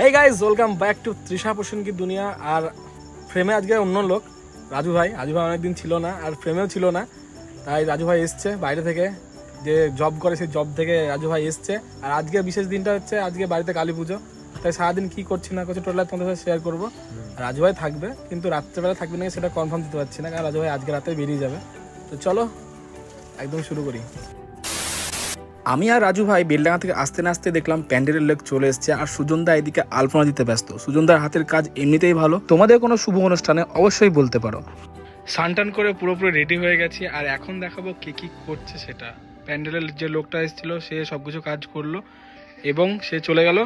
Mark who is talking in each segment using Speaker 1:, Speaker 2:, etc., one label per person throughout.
Speaker 1: Hey guys welcome back to Trisha ki Duniya আর ফ্রেমে আজকে অন্য লোক, রাজু ভাই। রাজু ভাই অনেকদিন ছিল না, আর ফ্রেমেও ছিল না। তাই রাজু ভাই এসছে বাইরে থেকে। যে জব করে, সেই জব থেকে রাজু ভাই এসছে। আর আজকে বিশেষ দিনটা হচ্ছে, আজকে বাড়িতে কালী পুজো। তাই সারাদিন কি করছি না করছি টোটাল তোমাদের সাথে শেয়ার করব। রাজু ভাই থাকবে, কিন্তু রাত্রেবেলা থাকবে না, সেটা কনফার্ম দিতে পারছি না। কারণ রাজু ভাই আজকে রাতে বেরিয়ে যাবে। তো চলো, একদম শুরু করি। আমি আর রাজু ভাই বেলডাঙ্গা থেকে আসতে না আসতে দেখলাম প্যান্ডেলের লোক চলে এসেছে আর সুজনদা এদিকে আলপনা দিতে ব্যস্ত। সুজনদার হাতের কাজ এমনিতেই ভালো। তোমাদের কোনো শুভ অনুষ্ঠানে অবশ্যই বলতে পারো। সানটান করে পুরোপুরি রেডি হয়ে গেছি আর এখন দেখাবো কে কি করছে সেটা। প্যান্ডেলের যে লোকটা এসেছিল, সে সব কিছু কাজ করল এবং সে চলে গেল।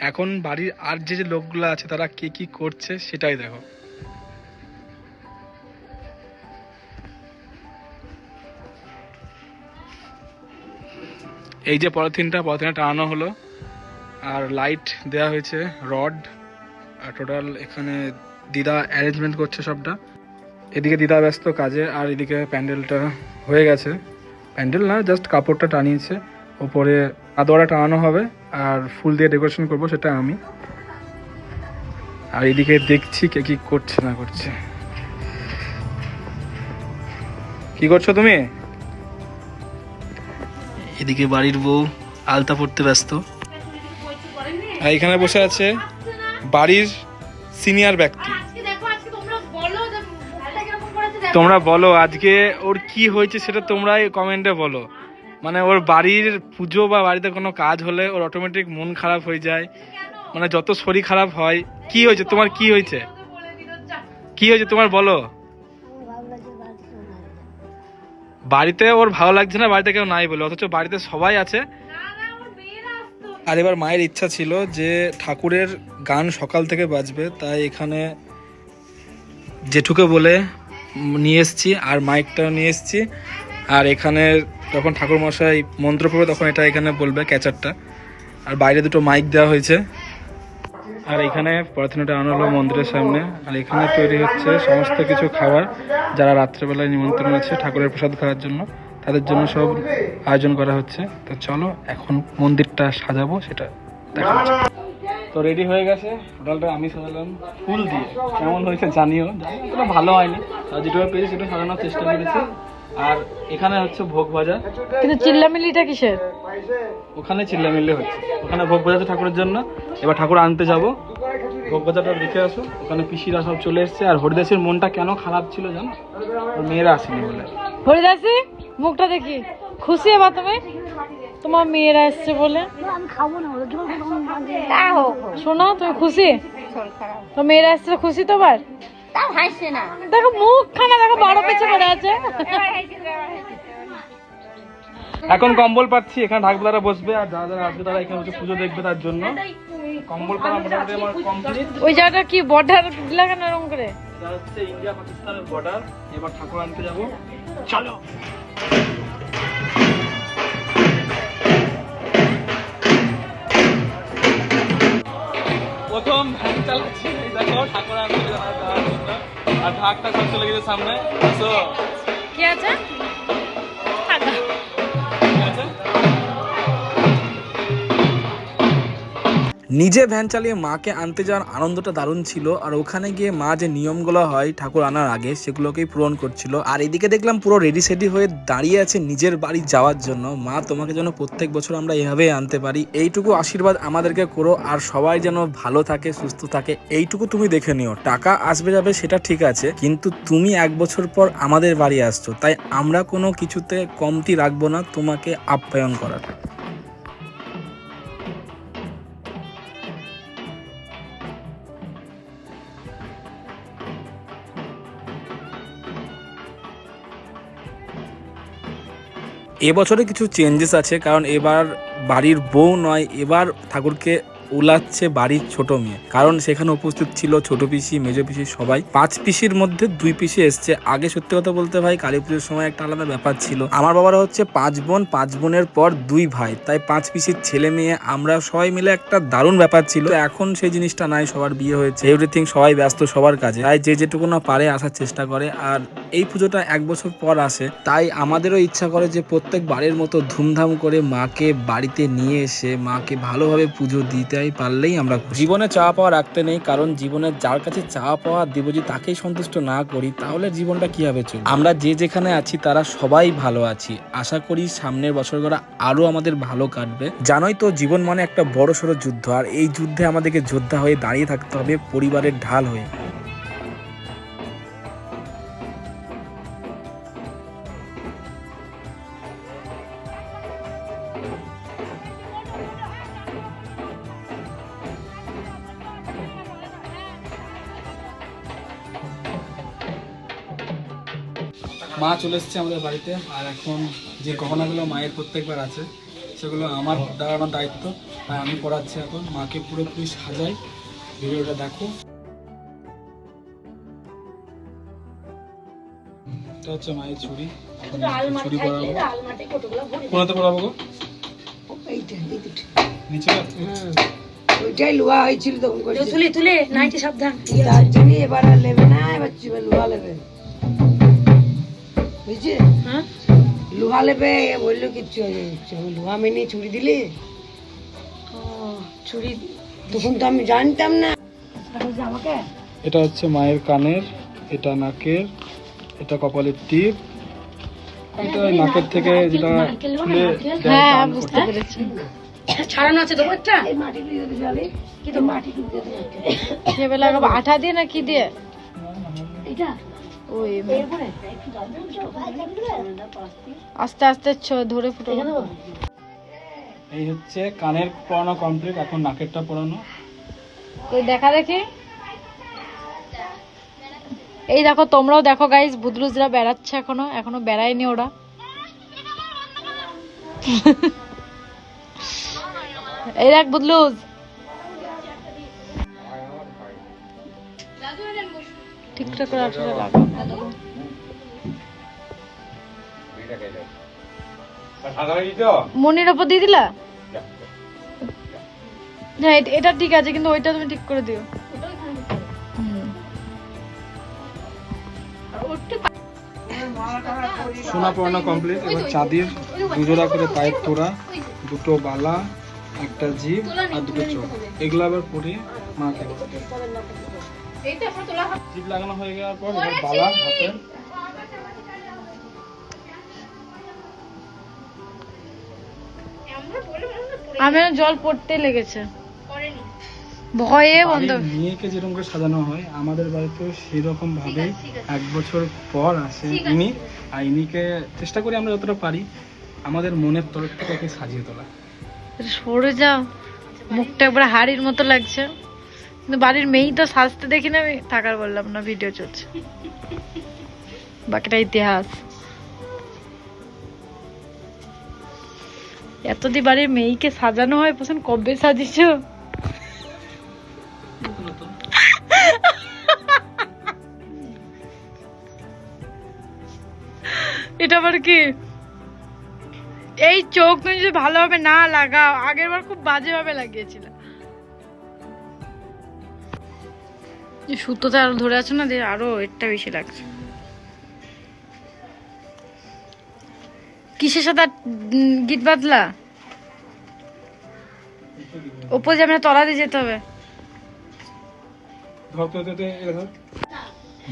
Speaker 1: এখন বাড়ির আর যে যে লোকগুলো আছে, তারা কে কি করছে সেটাই দেখো। এই যে পলিথিনটা পলিথিনটা টানানো হলো। আর লাইট দেওয়া হয়েছে রড আর টোটাল এখানে দিদা অ্যারেঞ্জমেন্ট করছে সবটা। এদিকে দিদা ব্যস্ত কাজে, আর এদিকে প্যান্ডেলটা হয়ে গেছে। প্যান্ডেল না জাস্ট কাপড়টা টানিয়েছে। ওপরে আদোয়ারা টানানো হবে, আর ফুল দিয়ে ডেকোরেশন করব সেটা আমি। আর এদিকে দেখছি কে কি করছে না করছে। কি করছ তুমি? এদিকে বাড়ির বউ আলতা পড়তে ব্যস্ত। আর এখানে বসে আছে বাড়ির সিনিয়র ব্যক্তি।
Speaker 2: তোমরা বলো,
Speaker 1: আজকে ওর কি হয়েছে সেটা তোমরাই কমেন্টে বলো। মানে ওর বাড়ির পুজো বা বাড়িতে কোনো কাজ হলে ওর অটোমেটিক মন খারাপ হয়ে যায়। মানে যত শরীর খারাপ হয়, কি হয়েছে? তোমার কি হয়েছে? কি হয়েছে? তোমার বলো। বাড়িতে ওর ভালো লাগছে না, বাড়িতে কেউ নাই বলে, অথচ বাড়িতে সবাই আছে। আর এবার মায়ের ইচ্ছা ছিল যে ঠাকুরের গান সকাল থেকে বাজবে, তাই এখানে জেঠুকে বলে নিয়ে এসছি, আর মাইকটাও নিয়ে এসেছি। আর এখানে যখন ঠাকুর মশাই মন্ত্র পড়বে, তখন এটা এখানে বলবে, ক্যাচারটা। আর বাইরে দুটো মাইক দেওয়া হয়েছে। আর এখানে প্রার্থনাটা আনা হলো মন্দিরের সামনে। আর এখানে তৈরি হচ্ছে সমস্ত কিছু খাবার যারা রাত্রেবেলায় নিমন্ত্রণ আছে ঠাকুরের প্রসাদ খাওয়ার জন্য। তাদের জন্য সব আয়োজন করা হচ্ছে। তো চলো, এখন মন্দিরটা সাজাবো, সেটা দেখা তো রেডি হয়ে গেছে। হোটেলটা আমি সাজালাম ফুল দিয়ে। কেমন হয়েছে জানিও। জানি ভালো হয়নি। যেটুকু পেয়েছি সেটা সাজানোর চেষ্টা করেছি। আর এখানে হচ্ছে ভোগ ভাজা।
Speaker 2: কিন্তু চিল্লামিল্লিটা কিসের?
Speaker 1: ওখানে চিল্লামিল্লি হচ্ছে। ওখানে ভোগ বাজাতে ঠাকুরের জন্য। এবার ঠাকুর আনতে যাব। ভোগ বাজারটা দেখে আসো। ওখানে পিসিরা সব চলে এসছে। আর হরিদাসের মনটা কেন খারাপ ছিল জানো? ওর মেয়েরা আসেনি বলে।
Speaker 2: হরিদাসি মুখটা দেখি। খুশি এবার তুমি? তোমার মেয়েরা এসছে বলে। শোনো তুমি খুশি? তো মেয়েরা এসছে খুশি তোমার?
Speaker 3: তাও হাসছে না।
Speaker 2: দেখো মুখখানা দেখো বড় পেছে পড়ে আছে।
Speaker 1: এখন কম্বল পাচ্ছি এখানে ঢাকবেলারা বসবে আর যারা যারা আসবে তারা এখানে বসে পুজো দেখবে তার জন্য। কম্বল পাড়া মোটামুটি আমার কমপ্লিট
Speaker 2: ওই জায়গাটা কি বর্ডার দিলা কেন এরকম করে?
Speaker 1: এটা হচ্ছে ইন্ডিয়া পাকিস্তানের বর্ডার। এবার ঠাকুর আনতে যাব। চলো। প্রথম ভ্যান চালাচ্ছি দেখো ঠাকুর আনতে যাওয়ার জন্য আর ঢাকটা সব চলে গেছে সামনে আসো
Speaker 2: কি
Speaker 1: নিজে ভ্যান চালিয়ে মাকে আনতে যাওয়ার আনন্দটা দারুণ ছিল, আর ওখানে গিয়ে মা যে নিয়মগুলো হয় ঠাকুর আনার আগে সেগুলোকেই পূরণ করছিল। আর এদিকে দেখলাম পুরো রেডি সেডি হয়ে দাঁড়িয়ে আছে নিজের বাড়ি যাওয়ার জন্য। মা, তোমাকে যেন প্রত্যেক বছর আমরা এভাবে আনতে পারি। এইটুকু আশীর্বাদ আমাদেরকে করো, আর সবাই যেন ভালো থাকে, সুস্থ থাকে, এইটুকু তুমি দেখে নিও। টাকা আসবে যাবে সেটা ঠিক আছে, কিন্তু তুমি এক বছর পর আমাদের বাড়ি আসছো। তাই আমরা কোনো কিছুতে কমতি রাখব না, তোমাকে আপ্যায়ন করার এবছরে কিছু চেঞ্জেস আছে কারণ এবার বাড়ির বউ নয় এবার ঠাকুরকে উলাচ্ছে বাড়ির ছোট মেয়ে। কারণ সেখানে উপস্থিত ছিল ছোট পিসি, মেজো পিসি সবাই। পাঁচ পিসির মধ্যে দুই পিসি এসছে। আগে সত্যি কথা বলতে ভাই, কালী পুজোর সময় একটা আলাদা ব্যাপার ছিল। আমার বাবারা হচ্ছে পাঁচ বোন, পাঁচ বোনের পর দুই ভাই। তাই পাঁচ পিসির ছেলে মেয়ে আমরা সবাই মিলে একটা দারুণ ব্যাপার ছিল। এখন সেই জিনিসটা নাই, সবার বিয়ে হয়েছে। এভরিথিং সবাই ব্যস্ত, সবার কাজে। তাই যে যেটুকু না পারে আসার চেষ্টা করে। আর এই পুজোটা এক বছর পর আসে। তাই আমাদেরও ইচ্ছা করে যে প্রত্যেক বাড়ির মতো ধুমধাম করে মাকে বাড়িতে নিয়ে এসে মাকে ভালোভাবে পুজো দিতে দেয় পারলেই আমরা জীবনে চাওয়া পাওয়া রাখতে নেই, কারণ জীবনে যার কাছে চাওয়া পাওয়া দেবো যদি তাকেই সন্তুষ্ট না করি, তাহলে জীবনটা কীভাবে চলবে আমরা যে যেখানে আছি, তারা সবাই ভালো আছি। আশা করি সামনের বছর বছরগুলো আরও আমাদের ভালো কাটবে। জানোই তো, জীবন মানে একটা বড় সড়ো যুদ্ধ, আর এই যুদ্ধে আমাদেরকে যোদ্ধা হয়ে দাঁড়িয়ে থাকতে হবে পরিবারের ঢাল হয়ে। মা চলে এসছে আমাদের বাড়িতে। আর এখন যে গহনাগুলো মায়ের প্রত্যেকবার আছে সেগুলো আমার দাঁড়ানোর দায়িত্ব। আর আমি পড়াচ্ছি এখন। মাকে পুরোপুরি সাজাই। ভিডিওটা দেখো। এটা হচ্ছে মায়ের ছুরি। ছুরি কোনাতে গো? নিচে
Speaker 3: ওইটাই হয়েছিল তখন
Speaker 2: তুলে তুলে নাইটি সাবধান।
Speaker 3: তার জন্য এবার আর নেবে না এবার লোহা নেবে। বুঝছে
Speaker 2: হ্যাঁ?
Speaker 3: লোহা এ বলল কিচ্ছু হয়ে লোহা মেনে ছুরি দিলে?
Speaker 2: ও চুড়ি
Speaker 3: তখন তো আমি জানতাম না। আমাকে?
Speaker 1: এটা হচ্ছে মায়ের কানের এটা নাকের এটা কপালের টিপ এটা নাকের থেকে যেটা খুলে
Speaker 2: হ্যাঁ বুঝতে। পেরেছি।
Speaker 3: ছাড়ানো আছে তোমার একটা মাটি দিয়ে
Speaker 2: আঠা দিয়ে না কি দিয়ে?
Speaker 3: এটা
Speaker 2: ওই আস্তে আস্তে ধরে ফুটো।
Speaker 1: এই হচ্ছে কানের পরানো কমপ্লিট এখন নাকেরটা পরানো
Speaker 2: ওই দেখা দেখি। এই দেখো তোমরাও দেখো গাইজ বুদরুজরা বেড়াচ্ছে এখনও এখনও বেড়ায়নি ওরা। এই দেখ বুদলুজ ঠিকঠাক করে লাগা মনির ওপর দিয়ে দিলা? হ্যাঁ এট- ঠিক আছে, কিন্তু ওইটা তুমি ঠিক করে দিও।
Speaker 1: সোনা পরানো কমপ্লিট এবার চাঁদির দুজোড়া করে পায়ের তোড়া, দুটো বালা, একটা জিভ আর দুটো চোখ। এগুলো আবার পরে মাকে। জিভ লাগানো হয়ে যাওয়ার পর এবার বালা হাতে।
Speaker 2: আমার জল পড়তে লেগেছে। ভয়ে বন্ধ।
Speaker 1: মেয়েকে যেরকম করে সাজানো হয় আমাদের বাড়িতেও সেরকম ভাবে এক বছর পর আসে ইনি। আর ইনিকে চেষ্টা করি আমরা যতটা পারি আমাদের মনের তরফ থেকে সাজিয়ে তোলা।
Speaker 2: সরে যাও। মুখটা একবারে হাড়ির মতো লাগছে। কিন্তু বাড়ির মেয়েই তো সাজতে দেখি না আমি থাকার বললাম না ভিডিও চলছে। বাকিটা ইতিহাস। এতদি বাড়ির মেয়েকে সাজানো হয় পছন্দ কবে সাজিয়েছ এটা আবার কি? এই চোখ তুমি যদি ভালোভাবে না লাগাও আগের বার খুব বাজেভাবে লাগিয়েছিল। এই সুতোতে আরও ধরে আছে না দিয়ে আরও এটা বেশি লাগছে। কিসের সাথে গিট বাঁধলা ওপর যাবে না তলা দিয়ে যেতে হবে।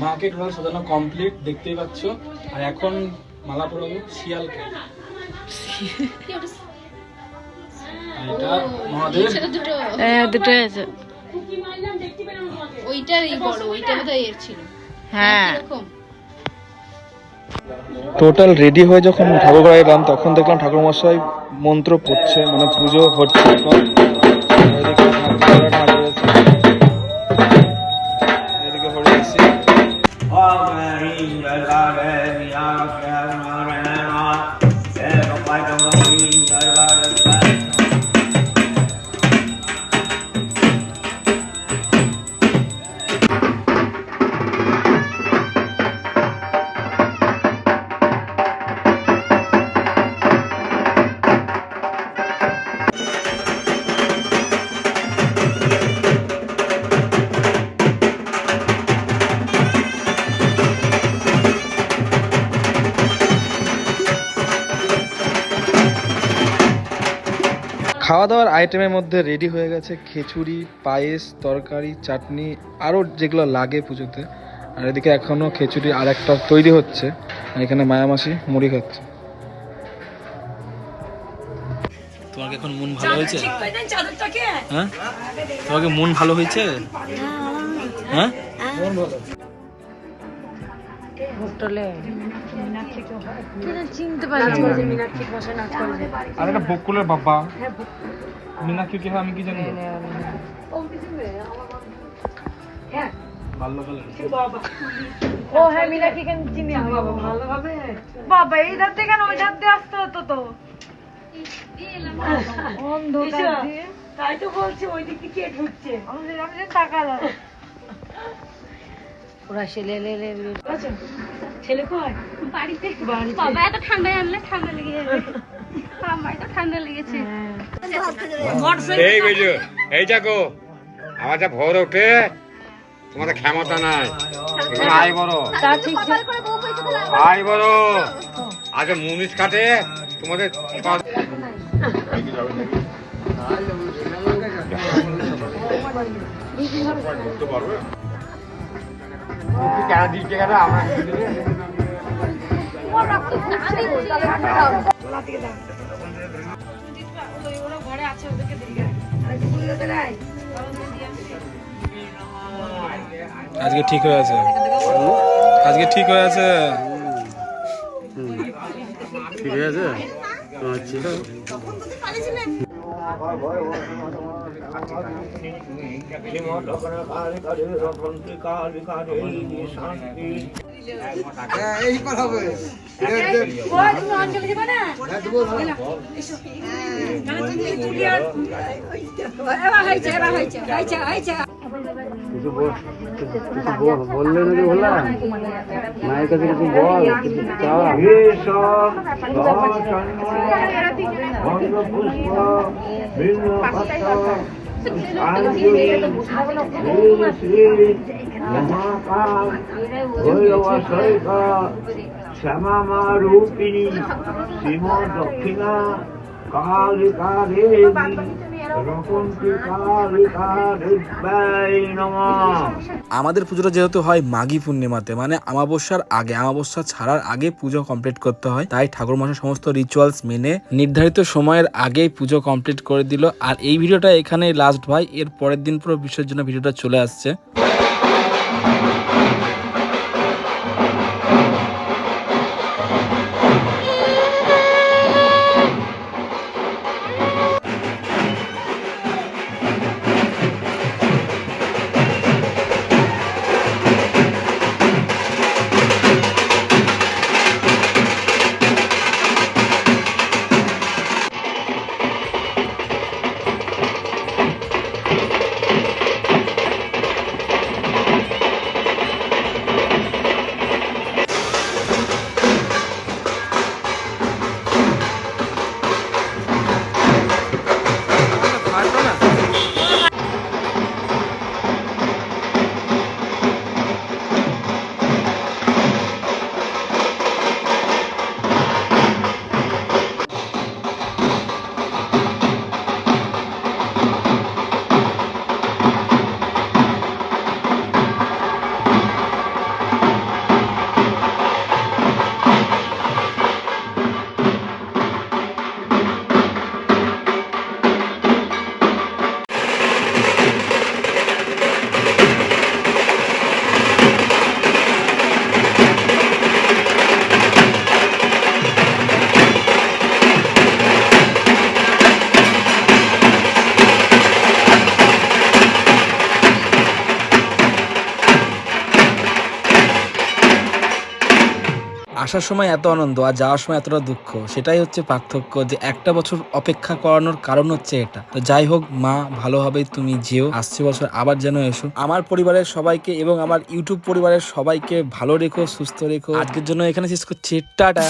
Speaker 1: মাকে ঘর সাজানো কমপ্লিট দেখতেই পাচ্ছ। আর এখন মালা পরাবো শিয়ালকে। এটা মহাদেব।
Speaker 2: হ্যাঁ দুটোই আছে।
Speaker 4: ওইটারই বড় ওইটা বোধহয় এর ছিল।
Speaker 2: হ্যাঁ।
Speaker 4: এরকম
Speaker 1: টোটাল রেডি হয়ে যখন ঠাকুর ঘরে এলাম তখন দেখলাম ঠাকুর মশাই মন্ত্র পড়ছে মানে পুজো হচ্ছে।
Speaker 5: খাওয়া দাওয়ার আইটেমের মধ্যে রেডি হয়ে গেছে খিচুড়ি পায়েস তরকারি চাটনি আরও যেগুলো লাগে পুজোতে। আর এদিকে এখনও খিচুড়ি আর একটা তৈরি হচ্ছে। এখানে মায়ামাসি মুড়ি খাচ্ছে। তোমার এখন মন ভালো হয়েছে? হ্যাঁ? তোমাকে মন ভালো হয়েছে? হ্যাঁ।
Speaker 2: হোটেলে। চিনতে
Speaker 5: আর বকুলের বাবা। মীনাক্ষী কি হয় আমি কি জানি?
Speaker 2: ও হ্যাঁ মিনাকে কেন চিনি বাবা এই ধার থেকে কেন? ওই ধার দিয়ে আসতে হতো তো। অন্ধকার দিয়ে।
Speaker 6: তাই তো বলছি ওই দিক থেকে ঢুকছে?
Speaker 2: আমি তাকালাম। ওরা ছেলে লে লে লে।
Speaker 6: ছেলে কয়?
Speaker 4: বাড়িতে? বাবা এত ঠান্ডায় আনলে ঠান্ডা লেগে যাবে। আমার তো ঠান্ডা লেগেছে।
Speaker 7: এই বুঝো এই দেখো আমার যা ভোর ওঠে তোমাদের ক্ষমতা নাই। এখন আয় বড়। আয় বড়। আগে মুনিশ কাটে তোমাদের কেন দিচ্ছে কেন আমরা
Speaker 5: আজকে ঠিক হয়ে আছে। আজকে ঠিক হয়ে আছে।
Speaker 7: ঠিক হয়ে আছে? আচ্ছা বললে নাকি বললাম মায়ের কাছে কিছু বল চা
Speaker 8: শ্যামা মা রূপিণী শ্রীম দক্ষিণা কালিকা দেবী
Speaker 5: আমাদের পুজোটা যেহেতু হয় মাঘী পূর্ণিমাতে মানে আমাবস্যার আগে আমাবস্যা ছাড়ার আগে পুজো কমপ্লিট করতে হয়। তাই ঠাকুর মশাই সমস্ত রিচুয়ালস মেনে নির্ধারিত সময়ের আগেই পুজো কমপ্লিট করে দিল। আর এই ভিডিওটা এখানেই লাস্ট ভাই, এর পরের দিন পুরো বিসর্জনের ভিডিওটা চলে আসছে। আসার সময় এত আনন্দ আর যাওয়ার সময় এতটা দুঃখ, সেটাই হচ্ছে পার্থক্য যে একটা বছর অপেক্ষা করানোর কারণ হচ্ছে এটা। তো যাই হোক, মা ভালোভাবে তুমি যেও, আসছে বছর আবার যেন এসো। আমার পরিবারের সবাইকে এবং আমার ইউটিউব পরিবারের সবাইকে ভালো রেখো, সুস্থ রেখো। আজকের জন্য এখানে শেষ করছি। টাটা।